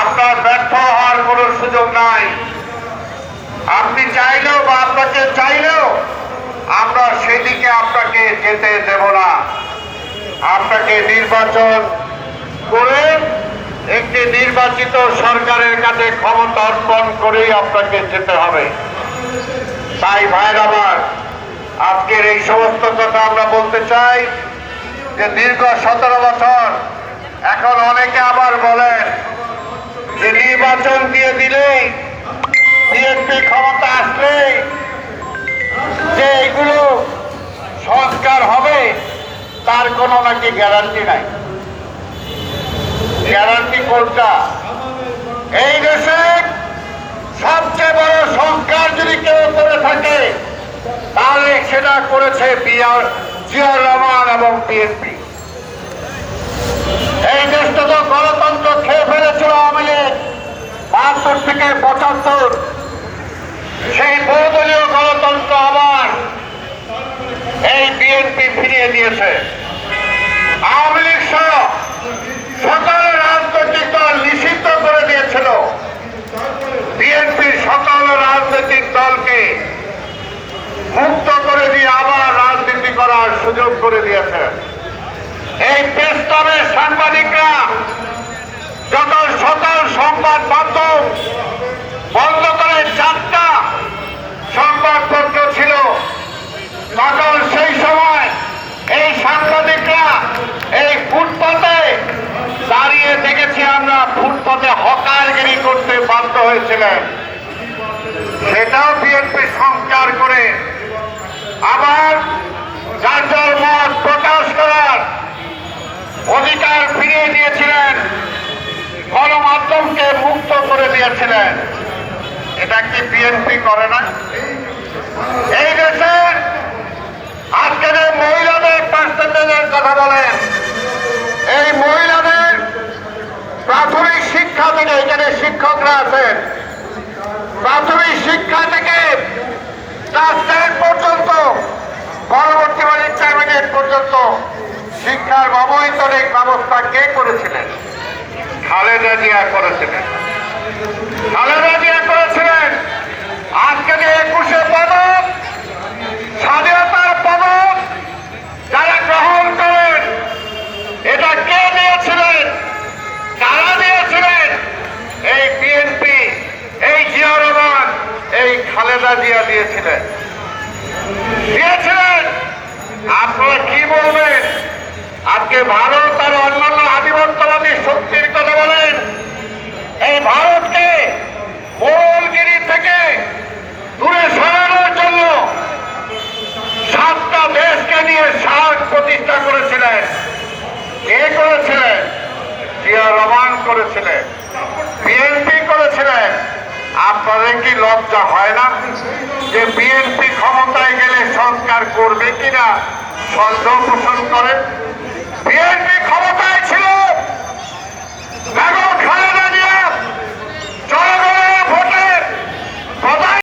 আপনার ব্যর্থ হওয়ার কোনো সুযোগ নাই। আপনি চাইলেও বা আপনাকে চাইলেও আমরা সেদিকে আপনাকে যেতে দেব না। আপনাকে নির্বাচন করে একটি নির্বাচিত সরকারের কাছে ক্ষমতা অর্পণ করেই আপনাকে যেতে হবে। তাই ভাইর আমার, আজকের এই সমস্ত কথা আমরা বলতে চাই যে দীর্ঘ সতেরো বছর এখন অনেকে আবার বলেন যে নির্বাচন দিয়ে দিলেই বিএনপি ক্ষমতা আসলে যে এগুলো সংস্কার হবে, তার কোনো নাকি গ্যারান্টি নাই। গ্যারান্টি কোনটা? এই দেশে সবচেয়ে বড় সংস্কার যদি কেউ করে থাকে, তাহলে সেটা করেছে জিয়াউর রহমান এবং বিএনপি। এই দেশটা তো গণতন্ত্র খেয়ে ফেলেছিল আওয়ামী লীগ। বাহাত্তর থেকে পঁচাত্তর। সেই বহুদলীয় গণতন্ত্র আবার এই বিএনপি ফিরিয়ে দিয়েছে। আওয়ামী লীগ সহ সকল রাজনৈতিক দল নিষিদ্ধ করে দিয়েছিল। বিএনপির সকল রাজনৈতিক দলকে মুক্ত করে দিয়ে আবার রাজনীতি করার সুযোগ করে দিয়েছে। এই সাংবাদিকরা যখন সকল সংবাদ মাধ্যম বন্ধ করে চারটা সংবাদপত্র ছিল। তখন সেই সময় এই সাংবাদিকরা এই ফুটপাতে দাঁড়িয়ে দেখেছি আমরা, ফুটপাতে হকারগিরি করতে বাধ্য হয়েছিলেন। সেটাও বিএনপি সংস্কার করে আবার যার যার মত প্রকাশ করার অধিকার ফিরিয়ে দিয়েছিলেন গণমাধ্যমকে মুক্ত করে দিয়েছিলেন। এটা কি বিএনপি করে না? এই দেশে আজকে যে মহিলাদের পার্সেন্টেজের কথা বলেন, এই মহিলাদের প্রাথমিক শিক্ষা থেকে এখানে শিক্ষকরা আছেন, প্রাথমিক শিক্ষা থেকে ক্লাস টেন পর্যন্ত, পরবর্তী ইন্টারমিডিয়েট পর্যন্ত শিক্ষার অবৈতনিক ব্যবস্থা কে করেছিলেন? খালেদা জিয়া করেছিলেন। খালেদা জিয়া করেছিলেন। আজকে যে একুশে পদক, স্বাধীনতার পদক যারা গ্রহণ করেন, এটা কে কারা এই বিএনপি এই জিয়া রহমান, এই খালেদা জিয়া দিয়েছিলেন। দিয়েছিলেন। আপনারা কি বলবেন? আজকে ভারত আর অন্যান্য আধিপত্যবাদী শক্তির বলেন, এই ভারতকে মোড়লগিরি থেকে দূরে সরানোর জন্য সাতটা দেশকে নিয়ে সাহস প্রতিষ্ঠা করেছিলেন। কে করেছিলেন? জিয়া রহমান করেছিলেন। বিএনপি করেছিলেন। আপনাদের কি লজ্জা হয় না যে বিএনপি ক্ষমতায় গেলে সংস্কার করবে কিনা? সন্দেহ পোষণ করেন।